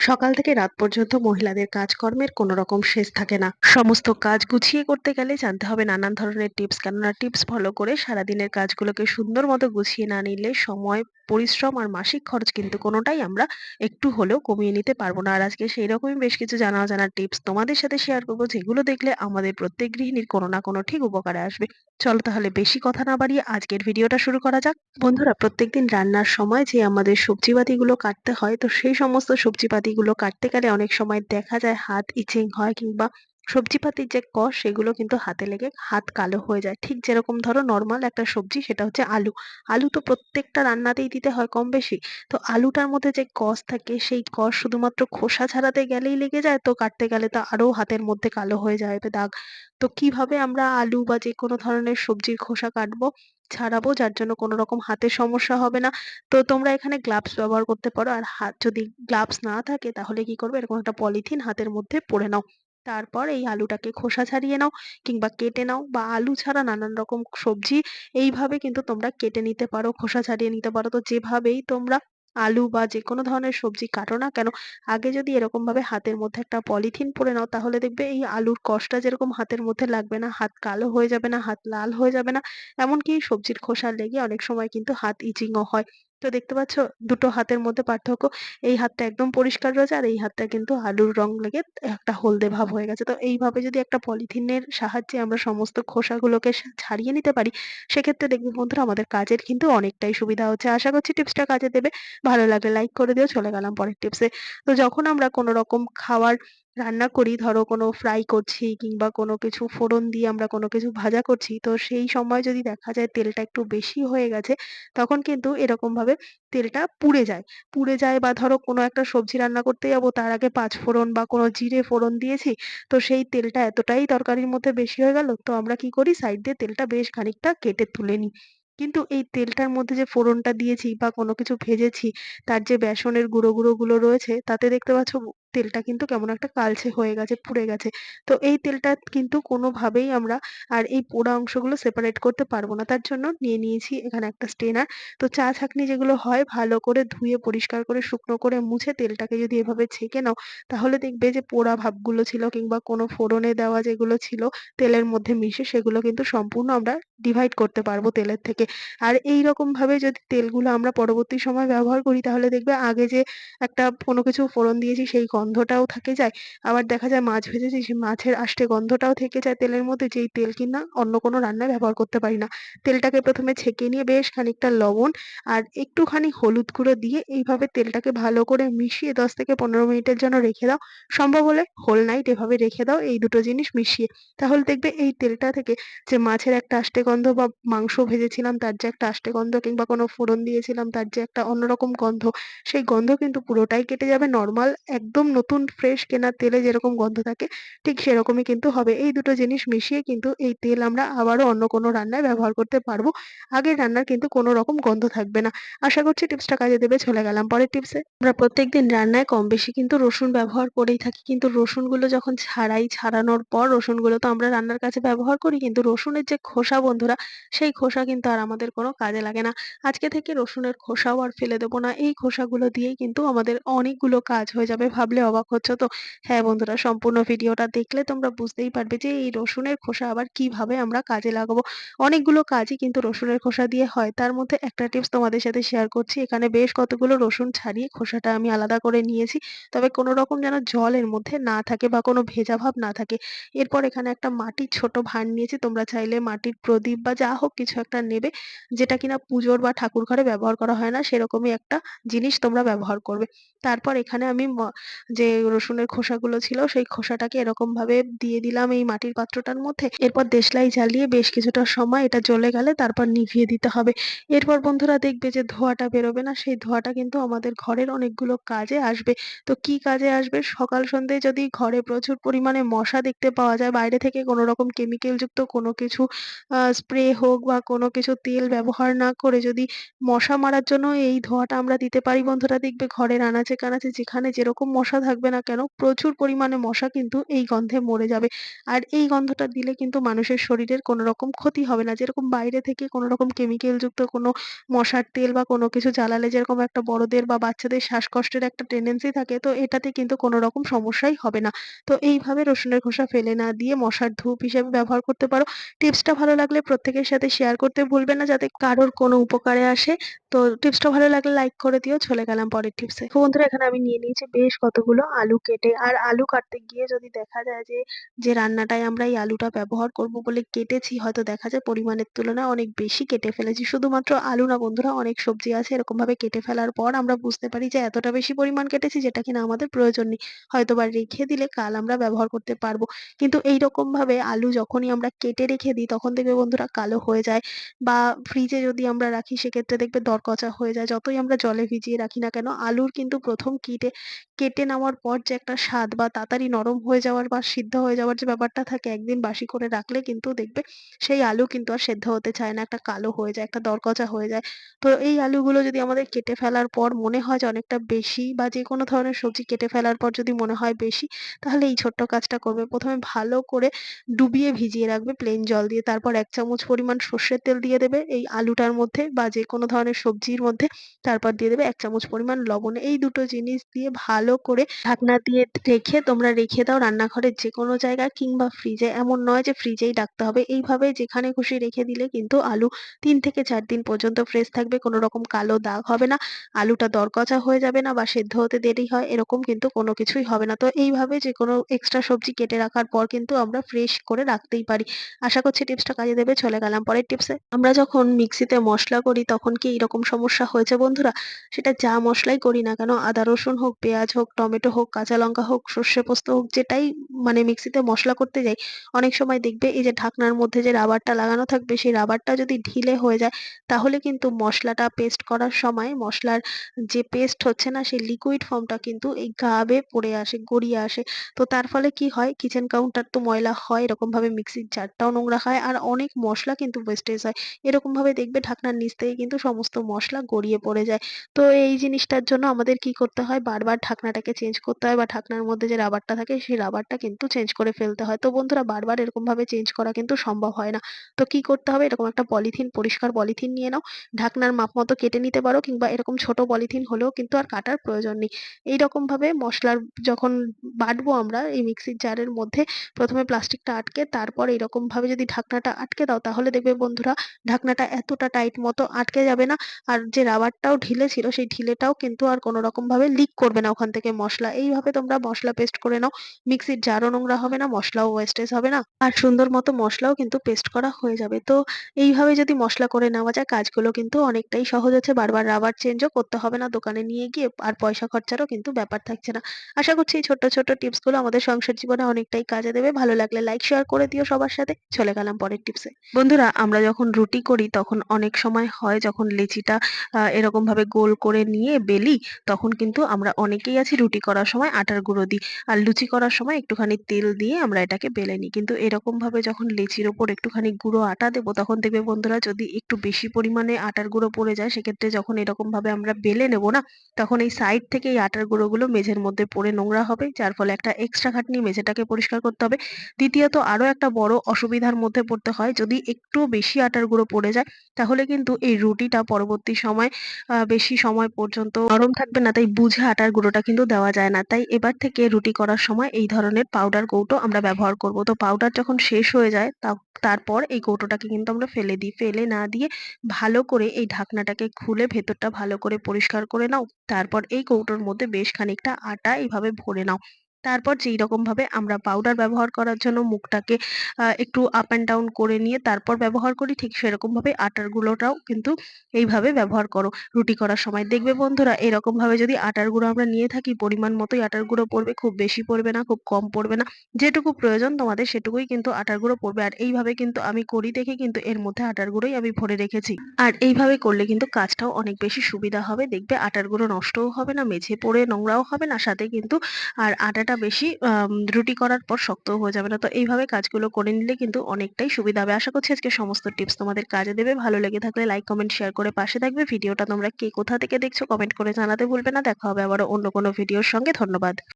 সকাল থেকে রাত পর্যন্ত মহিলাদের কাজকর্মের কোনো রকম শেষ থাকে না। সমস্ত কাজ গুছিয়ে করতে গেলে জানতে হবে নানান ধরনের টিপস। কেননা টিপস ফলো করে সারাদিনের কাজগুলোকে সুন্দর মতো গুছিয়ে না নিলে সময়, পরিশ্রম আর মাসিক খরচ কিন্তু কোনোটাই আমরা একটু হলেও কমিয়ে নিতে পারব না। আর আজকে সেই রকমই বেশ কিছু জানা অজানা টিপস তোমাদের সাথে শেয়ার করব, যেগুলো দেখলে আমাদের প্রত্যেক গৃহিণীর কোনো না কোনো ঠিক উপকারে আসবে। চলো তাহলে বেশি কথা না বাড়িয়ে আজকের ভিডিওটা শুরু করা যাক। বন্ধুরা, প্রত্যেকদিন রান্নার সময় যে আমাদের সবজিপাতিগুলো কাটতে হয়, তো সেই সমস্ত সবজিপাতিগুলো কাটতে গেলে অনেক সময় দেখা যায় হাত ইচিং হয় কিংবা সবজিপাতির যে কষ, সেগুলো কিন্তু হাতে লেগে হাত কালো হয়ে যায়। ঠিক যেরকম ধরো নর্মাল একটা সবজি, সেটা হচ্ছে আলু। আলু তো প্রত্যেকটা রান্নাতেই দিতে হয় কম বেশি তো আলুটার মধ্যে যে কষ থাকে, সেই কষ শুধুমাত্র খোসা ছাড়াতে গেলেই লেগে যায়, তো কাটতে গেলে তো আরও হাতের মধ্যে কালো হয়ে যায় দাগ। তো কীভাবে আমরা আলু বা যে কোনো ধরনের সবজির খোসা কাটবো, ছাড়াবো, যার জন্য কোনো রকম হাতের সমস্যা হবে না। তো তোমরা এখানে গ্লাভস ব্যবহার করতে পারো। আর হাত যদি গ্লাভস না থাকে, তাহলে কি করবে? এরকম একটা পলিথিন হাতের মধ্যে পরে নাও। তারপর এই আলুটাকে খোসা ছাড়িয়ে নাও কিংবা কেটে নাও বা আলু ছাড়া নানান রকম সবজি এইভাবে কিন্তু তোমরা কেটে নিতে পারো, খোসা ছাড়িয়ে নিতে পারো। তো যেভাবেই তোমরা আলু বা যেকোনো ধরনের সবজি কাটো না কেন, আগে যদি এরকম ভাবে হাতের মধ্যে একটা পলিথিন পরে নাও তাহলে দেখবে এই আলুর কষটা যেরকম হাতের মধ্যে লাগবে না, হাত কালো হয়ে যাবে না, হাত লাল হয়ে যাবে না, এমনকি সবজির খোসা লেগে অনেক সময় কিন্তু হাত ইচিংও হয়। তো দেখতে পাচ্ছ, দুটো হাতের মধ্যে পার্থক্য। এই হাতটা একদম পরিষ্কার রয়েছে আর এই হাতটা কিন্তু আলুর রং লেগে একটা হলদে ভাব হয়ে গেছে। তো এইভাবে যদি একটা পলিথিনের সাহায্যে আমরা সমস্ত খোসাগুলোকে ছাড়িয়ে নিতে পারি, সেক্ষেত্রে দেখবে বন্ধুরা আমাদের কাজের কিন্তু অনেকটাই সুবিধা হচ্ছে। আশা করছি টিপসটা কাজে দেবে। ভালো লাগলে লাইক করে দিও। চলে গেলাম পরের টিপসে। তো যখন আমরা কোনো রকম খাবার রান্না করি, ধরো কোনো ফ্রাই করছি কিংবা কোনো কিছু ফোড়ন দিয়ে আমরা কোনো কিছু ভাজা করছি, তো সেই সময় যদি দেখা যায় তেলটা একটু বেশি হয়ে গেছে, তখন কিন্তু এরকম ভাবে তেলটা পুড়ে যায়। পুড়ে যায় বা ধরো কোনো একটা সবজি রান্না করতে যাব, তার আগে পাঁচ ফোড়ন বা কোনো জিরে ফোড়ন দিয়েছি, তো সেই তেলটা এতটাই তরকারির মধ্যে বেশি হয়ে গেল, তো আমরা কি করি সাইড দিয়ে তেলটা বেশ খানিকটা কেটে তুলে নিই। কিন্তু এই তেলটার মধ্যে যে ফোড়নটা দিয়েছি বা কোনো কিছু ভেজেছি, তার যে বেসনের গুঁড়ো গুঁড়ো গুলো রয়েছে, তাতে দেখতে পাচ্ছ তেলটা কিন্তু কেমন একটা কালচে হয়ে গেছে, পুড়ে গেছে। তো এই তেলটা কিন্তু কোনোভাবেই আমরা আর এই পোড়া অংশগুলো সেপারেট করতে পারব না। তার জন্য নিয়ে নিয়েছি এখানে একটা স্টেনার তো চা ছাঁকনি যেগুলো হয় ভালো করে ধুয়ে, পরিষ্কার করে, শুকনো করে মুছে তেলটাকে যদি এভাবে ছেঁকে নাও, তাহলে দেখবে যে পোড়া ভাবগুলো ছিল কিংবা কোনো ফোড়নে দেওয়া যেগুলো ছিল তেলের মধ্যে মিশে, সেগুলো কিন্তু সম্পূর্ণ আমরা ডিভাইড করতে পারব তেলের থেকে। আর এই রকম ভাবে যদি তেলগুলো আমরা পরবর্তী সময় ব্যবহার করি, তাহলে দেখবে আগে যে একটা কোনো কিছু ফোড়ন দিয়েছি, সেই গন্ধটাও থেকে যায়। আবার দেখা যায় মাছ ভেজেছি সেই মাছের আষ্টে গন্ধটাও থেকে যায় তেলের মধ্যে। যেই তেল কিনা অন্য কোনো রান্নায় ব্যবহার করতে পারি না। তেলটাকে প্রথমে ছেঁকে নিয়ে বেশ খানিকটা লবণ আর একটুখানি হলুদ গুঁড়ো দিয়ে এইভাবে তেলটাকে ভালো করে মিশিয়ে দশ থেকে পনেরো মিনিটের জন্য রেখে দাও। সম্ভব হলে হোল নাইট এভাবে রেখে দাও এই দুটো জিনিস মিশিয়ে। তাহলে দেখবে এই তেলটা থেকে যে মাছের একটা আষ্টে গন্ধ বা মাংস ভেজেছিলাম তার যে একটা আষ্টে গন্ধ কিংবা কোনো ফোড়ন দিয়েছিলাম তার যে একটা অন্যরকম গন্ধ সেই গন্ধ কিন্তু পুরোটাই কেটে যাবে। নর্মাল একদম নতুন ফ্রেশ কেনা তেলে যেরকম গন্ধ থাকে, ঠিক সেরকমই কিন্তু হবে। এই দুটো জিনিস মিশিয়ে কিন্তু এই তেল আমরা আবারও অন্য কোনো রান্নায় ব্যবহার করতে পারব। আগের রান্নার কিন্তু কোনো রকম গন্ধ থাকবে না। আশা করছি টিপসটা কাজে দেবে, চলে গেলাম পরের টিপসে। আমরা প্রত্যেকদিন রান্নায় কম বেশি কিন্তু রসুন ব্যবহার করেই থাকি। কিন্তু রসুনগুলো যখন ছাড়াই, ছাড়ানোর পর রসুনগুলো তো আমরা রান্নার কাছে ব্যবহার করি, কিন্তু রসুনের যে খোসা বন্ধুরা, সেই খোসা কিন্তু আর আমাদের কোনো কাজে লাগে না। আজকে থেকে রসুনের খোসাও আর ফেলে দেবো না। এই খোসাগুলো দিয়েই কিন্তু আমাদের অনেকগুলো কাজ হয়ে যাবে। ভাবলে অবাক হচ্ছ। তো হ্যাঁ বন্ধুরা, সম্পূর্ণ ভিডিওটা দেখলে তোমরা বুঝতেই পারবে যে এই রসুনের খোসা আবার কীভাবে আমরা কাজে লাগাবো। অনেকগুলো কাজই কিন্তু রসুনের খোসা দিয়ে হয়। তার মধ্যে একটা টিপস তোমাদের সাথে শেয়ার করছি। এখানে বেশ কতগুলো রসুন ছাড়িয়ে খোসাটা আমি আলাদা করে নিয়েছি। তবে কোনো রকম যেন জল এর মধ্যে না থাকে বা কোনো ভেজা ভাব না থাকে। এরপর এখানে একটা মাটির ছোট ভাঁড় নিয়েছি। তোমরা চাইলে মাটির প্রদীপ বা যা হোক কিছু একটা নেবে, যেটা কিনা পুজোর বা ঠাকুর ঘরে ব্যবহার করা হয় না, সেরকমই একটা জিনিস তোমরা ব্যবহার করবে। তারপর এখানে আমি যে রসুনের খোসাগুলো ছিল, সেই খোসাটাকে এরকম ভাবে দিয়ে দিলাম এই মাটির পাত্রটার মধ্যে। এরপর দেশলাই জ্বালিয়ে বেশ কিছুটা সময় এটা জ্বলে গেলে তারপর নিভিয়ে দিতে হবে। এরপর বন্ধুরা দেখবে যে ধোঁয়াটা বেরোবে না, সেই ধোঁয়াটা কিন্তু আমাদের ঘরের অনেকগুলো কাজে আসবে। তো কি কাজে আসবে? সকাল সন্ধ্যে যদি ঘরে প্রচুর পরিমাণে মশা দেখতে পাওয়া যায়, বাইরে থেকে কোনো রকম কেমিক্যাল যুক্ত কোনো কিছু স্প্রে হোক বা কোনো কিছু তেল ব্যবহার না করে যদি মশা মারার জন্য এই ধোঁয়াটা আমরা দিতে পারি, বন্ধুরা দেখবে ঘরের আনাচে কানাচে যেখানে যেরকম মশা থাকবে না কেন প্রচুর পরিমাণে মশা কিন্তু এই গন্ধে মরে যাবে। আর এই গন্ধটা দিলে কিন্তু মানুষের শরীরের কোনো রকম ক্ষতি হবে না। যেরকম বাইরে থেকে কোনো রকম কেমিক্যাল যুক্ত কোনো মশার তেল বা কোনো কিছু জ্বালালে যেরকম একটা বড়দের বা বাচ্চাদের শ্বাসকষ্টের একটা টেনডেন্সি থাকে, তো এটাতে কিন্তু কোনো রকম সমস্যাই হবে না। তো এইভাবে রসুনের খোসা ফেলে না দিয়ে মশার ধূপ হিসেবে ব্যবহার করতে পারো। টিপসটা ভালো লাগলে প্রত্যেকের সাথে শেয়ার করতে ভুলবে না যাতে কারোর কোনো উপকারে আসে। তো টিপসটা ভালো লাগলে লাইক করে দিও। চলে গেলাম পরের টিপসে। বন্ধুরা, এখানে আমি নিয়ে নিয়েছি বেশ কতগুলো আলু কেটে। আর আলু কাটতে গিয়ে যদি দেখা যায় যে, যে রান্নাটায় আমরা এই আলুটা ব্যবহার করব বলে কেটেছি হয়তো দেখা যায় পরিমাণের তুলনায় অনেক বেশি কেটে ফেলেছি। শুধুমাত্র আলু না বন্ধুরা অনেক সবজি আছে এরকম ভাবে কেটে ফেলার পর আমরা বুঝতে পারি যে এতটা বেশি পরিমাণ কেটেছি যেটা কিনা আমাদের প্রয়োজন নেই। হয়তো বা রেখে দিলে কাল আমরা ব্যবহার করতে পারব কিন্তু এইরকম ভাবে আলু যখনই আমরা কেটে রেখে দিই তখন দেখবে বন্ধুরা কালো হয়ে যায় বা ফ্রিজে যদি আমরা রাখি সেক্ষেত্রে দেখবে দরকচা হয়ে যায়। যতই আমরা জলে ভিজিয়ে রাখি না কেন আলুর কিন্তু প্রথম কিটে কেটে নেওয়ার পর যে একটা স্বাদ বা তাড়াতাড়ি নরম হয়ে যাওয়ার বা সিদ্ধ হয়ে যাওয়ার যে ব্যাপারটা থাকে একদিন বাসি করে রাখলে কিন্তু দেখবে সেই আলু কিন্তু আর সেদ্ধ হতে চায় না। একটা কালো হয়ে যায়, একটা দরকচা হয়ে যায়। তো এই আলুগুলো যদি আমাদের কেটে ফেলার পর মনে হয় যে অনেকটা বেশি বা যে কোনো ধরনের সবজি কেটে ফেলার পর যদি মনে হয় বেশি তাহলে এই ছোট্ট কাজটা করবে। প্রথমে ভালো করে ডুবিয়ে ভিজিয়ে রাখবে প্লেন জল দিয়ে। তারপর এক চামচ পরিমাণ সর্ষের তেল দিয়ে দেবে এই আলুটার মধ্যে বা যে কোনো ধরনের সবজির মধ্যে। তারপর দিয়ে দেবে এক চামচ পরিমাণ লবণ। এই দুটো জিনিস দিয়ে ভালো করে ঢাকনা দিয়ে রেখে তোমরা রেখে দাও রান্নাঘরের যেকোনো জায়গায় কিংবা ফ্রিজে। এমন নয় যে ফ্রিজেই রাখতে হবে। এইভাবে যেখানে খুশি রেখে দিলে কিন্তু আলু তিন থেকে চার দিন পর্যন্ত ফ্রেশ থাকবে। কোনো রকম কালো দাগ হবে না। আলুটা দরকচা হয়ে যাবে না বা সেদ্ধ হতে দেরি হয় এরকম কিন্তু কোনো কিছুই হবে না। তো এইভাবে যেকোনো এক্সট্রা সবজি কেটে রাখার পর কিন্তু আমরা ফ্রেশ করে রাখতেই পারি। আশা করছি টিপসটা কাজে দেবে। চলে গেলাম পরের টিপসে। আমরা যখন মিক্সিতে মশলা করি তখন কি এরকম সমস্যা হয়েছে বন্ধুরা? সেটা যা মসলাই করি না কেন আদা রসুন হোক, পেঁয়াজ হোক, হোক, কাঁচা লঙ্কা হোক, সর্ষে পোস্ত হোক যেটাই মানে মিক্সিতে মশলা করতে যাই অনেক সময় দেখবে এই যে ঢাকনার মধ্যে যে রাবারটা লাগানো থাকবে সেই রাবারটা যদি ঢিলে হয়ে যায় তাহলে কিন্তু মশলাটা পেস্ট করার সময় মশলার যে পেস্ট হচ্ছে না সেই লিকুইড ফর্মটা কিন্তু এই গা বেয়ে পড়ে আসে, গড়িয়ে আসে। তো তার ফলে কি হয় কিচেন কাউন্টার তো ময়লা হয় এরকমভাবে মিক্সির জারটাও নোংরা হয় আর অনেক মশলা কিন্তু ওয়েস্টেজ হয়। এরকমভাবে দেখবে ঢাকনার নিচ থেকে কিন্তু সমস্ত মশলা গড়িয়ে পড়ে যায়। তো এই জিনিসটার জন্য আমাদের কি করতে হয় বারবার ঢাকনাটাকে চেঞ্জ করতে হয় বা ঢাকনার মধ্যে যে রাবারটা থাকে সেই রাবারটা কিন্তু চেঞ্জ করে ফেলতে হয়। তো বন্ধুরা বারবার এরকমভাবে চেঞ্জ করা কিন্তু সম্ভব হয় না। তো কি করতে হবে এরকম একটা পলিথিন পরিষ্কার পলিথিন নিয়ে নাও। ঢাকনার মাপ মতো কেটে নিতে পারো কিংবা এরকম ছোট পলিথিন হলেও কিন্তু আর কাটার প্রয়োজন নেই। এইরকমভাবে মশলার যখন বাটবো আমরা এই মিক্সির জারের মধ্যে ১ম এ প্লাস্টিকটা আটকে, তারপর এরকমভাবে যদি ঢাকনাটা আটকে দাও, তাহলে দেখবে বন্ধুরা ঢাকনাটা এতটা টাইট মতো আটকে যাবে না। আর যে রাবারটাও ঢিলে ছিল সেই ঢিলেটাও কিন্তু আর কোনো রকমভাবে লিক করবে না ওখান থেকে মসলা। এইভাবে তোমরা মসলা পেস্ট করে নাও। মিক্সির জারও নোংরা হবে না, মশলাও ওয়েস্টেজ হবে না। আর সুন্দর মতো মশলাও কিন্তু পেস্ট করা হয়ে যাবে। তো এইভাবে যদি মশলা করে নেওয়া যায় কাজগুলো কিন্তু অনেকটাই সহজ হচ্ছে। বারবার রাবার চেঞ্জও করতে হবে না দোকানে নিয়ে গিয়ে। আর পয়সা খরচারও কিন্তু ব্যাপার থাকছে না। আশা করছি এই ছোট্ট, ছোট্ট টিপসগুলো আমাদের সংসার জীবনে অনেকটাই কাজে দেবে। ভালো লাগলে লাইক, শেয়ার করে দিও সবার সাথে। চলে গেলাম পরের টিপসে। বন্ধুরা আমরা যখন রুটি করি তখন অনেক সময় হয় যখন লেচিটা আ এরকমভাবে গোল করে নিয়ে বেলি তখন কিন্তু আমরা অনেকেই আছি রুটি করার সময় আটার গুঁড়ো দিই। আর লুচি করার সময় একটুখানি তেল দিয়ে আমরা এটাকে বেলে নিই। কিন্তু এরকমভাবে যখন লেচির ওপর একটুখানি গুঁড়ো আটা দেবো, তখন দেখবে বন্ধুরা যদি একটু বেশি পরিমাণে আটার গুঁড়ো পড়ে যায়, সেক্ষেত্রে যখন এরকমভাবে আমরা বেলে নেব না, তখন এই সাইড থেকে এই আটার গুঁড়োগুলো মেঝের মধ্যে পড়ে নোংরা হবে। যার ফলে একটা এক্সট্রা খাটনি মেঝেটাকে পরিষ্কার করতে হবে। দ্বিতীয়ত আরও একটা বড় অসুবিধার মধ্যে পড়তে হয়, যদি একটু বেশি আটার গুঁড়ো পড়ে যায়, তাহলে কিন্তু এই রুটিটা পরবর্তী সময় বেশি সময় পর্যন্ত নরম থাকবে না। তাই বুঝে আটার গুঁড়োটা কিন্তু দেওয়া যায় না। তাই এবার থেকে রুটি করার সময় এই ধরনের পাউডার কৌটো আমরা ব্যবহার করব। তো পাউডার যখন শেষ হয়ে যায় তারপর এই কৌটোটাকে কিন্তু আমরা ফেলে দিই। ফেলে না দিয়ে ভালো করে এই ঢাকনাটাকে খুলে ভেতরটা ভালো করে পরিষ্কার করে নাও। তারপর এই কৌটোর মধ্যে বেশ খানিকটা আটা এইভাবে ভরে নাও। তারপর যেই রকমভাবে আমরা পাউডার ব্যবহার করার জন্য মুখটাকে একটু আপ অ্যান্ড ডাউন করে নিয়ে তারপর ব্যবহার করি ঠিক সেরকমভাবে আটার গুঁড়োটাও কিন্তু এইভাবে ব্যবহার করো রুটি করার সময়। দেখবে বন্ধুরা এরকমভাবে যদি আটার গুঁড়ো আমরা নিয়ে থাকি পরিমাণ মতোই আটার গুঁড়ো পড়বে। খুব বেশি পড়বে না, খুব কম পড়বে না। যেটুকু প্রয়োজন তোমাদের সেটুকুই কিন্তু আটার গুঁড়ো পড়বে। আর এইভাবে কিন্তু আমি করি দেখে কিন্তু এর মধ্যে আটার গুঁড়োই আমি ভরে রেখেছি। আর এইভাবে করলে কিন্তু কাজটাও অনেক বেশি সুবিধা হবে। দেখবে আটার গুঁড়ো নষ্টও হবে না, মেঝে পড়ে নোংরাও হবে না। সাথে কিন্তু আর আটাটা বেশি আহ রুটি করার পর শক্ত হয়ে যাবে না। তো এইভাবে কাজগুলো করে নিলে কিন্তু অনেকটাই সুবিধা হবে। আশা করছি আজকে সমস্ত টিপস তোমাদের কাজে দেবে। ভালো লেগে থাকলে লাইক, কমেন্ট, শেয়ার করে পাশে থাকবে। ভিডিওটা তোমরা কে কোথা থেকে দেখছ কমেন্ট করে জানাতে ভুলবে না। দেখা হবে আবার অন্য কোনো ভিডিওর সঙ্গে। ধন্যবাদ।